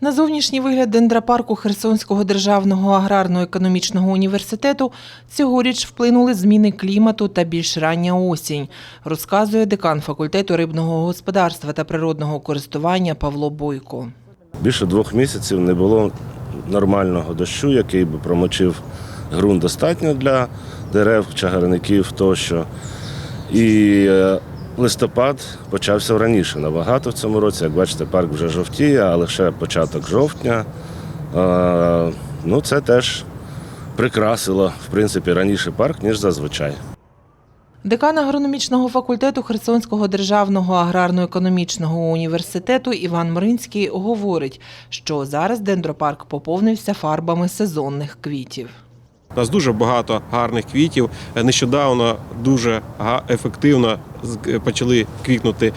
На зовнішній вигляд дендропарку Херсонського державного аграрно-економічного університету цьогоріч вплинули зміни клімату та більш рання осінь, розказує декан факультету рибного господарства та природного користування Павло Бойко. Більше двох місяців не було нормального дощу, який би промочив ґрунт достатньо для дерев, чагарників тощо. І е, листопад почався раніше набагато в цьому році. Як бачите, парк вже жовтіє, а лише початок жовтня. Ну, це теж прикрасило, в принципі, раніше парк, ніж зазвичай. Декан агрономічного факультету Херсонського державного аграрно-економічного університету Іван Мринський говорить, що зараз дендропарк поповнився фарбами сезонних квітів. У нас дуже багато гарних квітів. Нещодавно дуже ефективно з- почали квітнути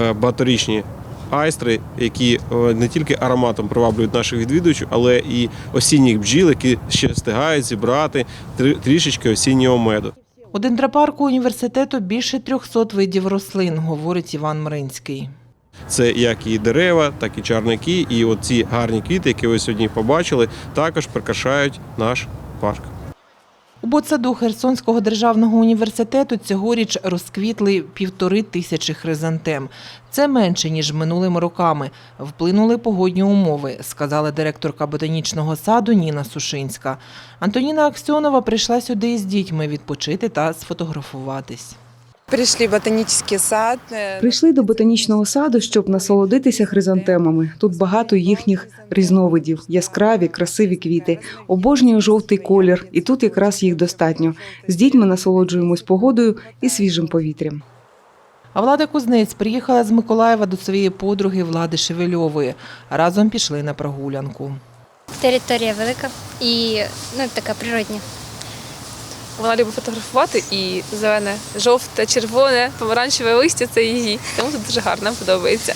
е, багаторічні айстри, які е, не тільки ароматом приваблюють наших відвідувачів, але і осінніх бджіл, які ще встигають зібрати трі- трішечки осіннього меду. У дендропарку університету більше 300 видів рослин, говорить Іван Мринський. Це як і дерева, так і чарники. І от ці гарні квіти, які ви сьогодні побачили, також прикрашають наш парк. У ботсаду Херсонського державного університету цьогоріч розквітли півтори тисячі хризантем. Це менше, ніж минулими роками. Вплинули погодні умови, сказала директорка ботанічного саду Ніна Сушинська. Антоніна Аксьонова прийшла сюди із дітьми відпочити та сфотографуватись. Пришли в ботанический сад. э, Прийшли до ботанічного саду, щоб насолодитися хризантемами. Тут багато їхніх різновидів, яскраві, красиві квіти. Обожнюю жовтий колір, і тут якраз їх достатньо. З дітьми насолоджуємось погодою і свіжим повітрям. А Влада Кузнець приїхала з Миколаєва до своєї подруги Влади Шевельової. Разом пішли на прогулянку. Територія велика і ну, така природня. Вона любить фотографувати і зелене, жовте, червоне, помаранчеве листя це її. Тому тут дуже гарно подобається.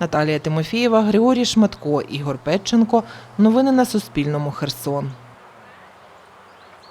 Наталія Тимофієва, Григорій Шматко, Ігор Петченко. Новини на Суспільному. Херсон.